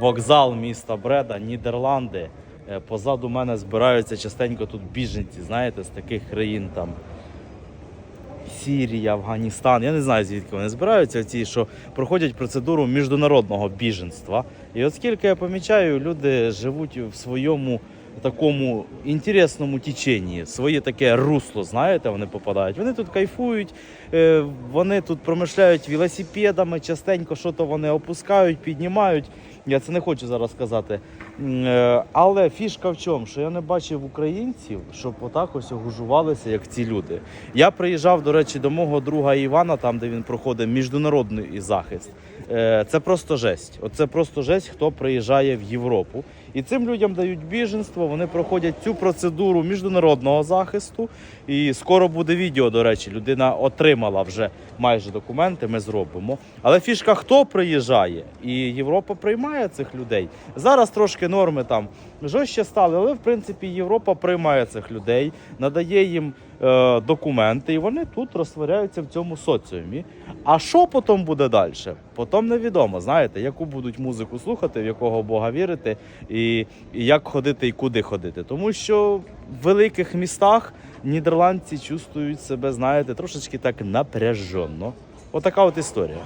вокзал міста Бреда, Нідерланди. Е, Позаду мене збираються частенько тут біженці, знаєте, з таких країн там. Сірія, Афганістан. Я не знаю, звідки вони збираються, ці, що проходять процедуру міжнародного біженства. І оскільки я помічаю, люди живуть в своєму такому інтересному теченні, своє таке русло, знаєте, вони попадають. Вони тут кайфують, е, вони тут промишляють велосипедами, частенько що то вони опускають, піднімають. Я це не хочу зараз сказати. Е, Але фішка в чому? Що я не бачив українців, щоб отак ось огужувалися, як ці люди. Я приїжджав, до речі, до мого друга Івана, там де він проходить міжнародний захист. Е, Це просто жесть. Оце просто жесть, хто приїжджає в Європу. І цим людям дають біженство. Вони проходять цю процедуру міжнародного захисту. І скоро буде відео. До речі, людина отримала вже майже документи. Ми зробимо. Але фішка, хто приїжджає, і Європа приймає цих людей. Зараз трошки норми там жорстче стали, але в принципі Європа приймає цих людей, надає їм е, документи, і вони тут розтворяються в цьому соціумі. А що потім буде далі? Потім невідомо. Знаєте, яку будуть музику слухати, в якого Бога вірити, і, і як ходити і куди ходити. Тому що в великих містах нідерландці чувствують себе, знаєте, трошечки так напряжено. Отака от історія.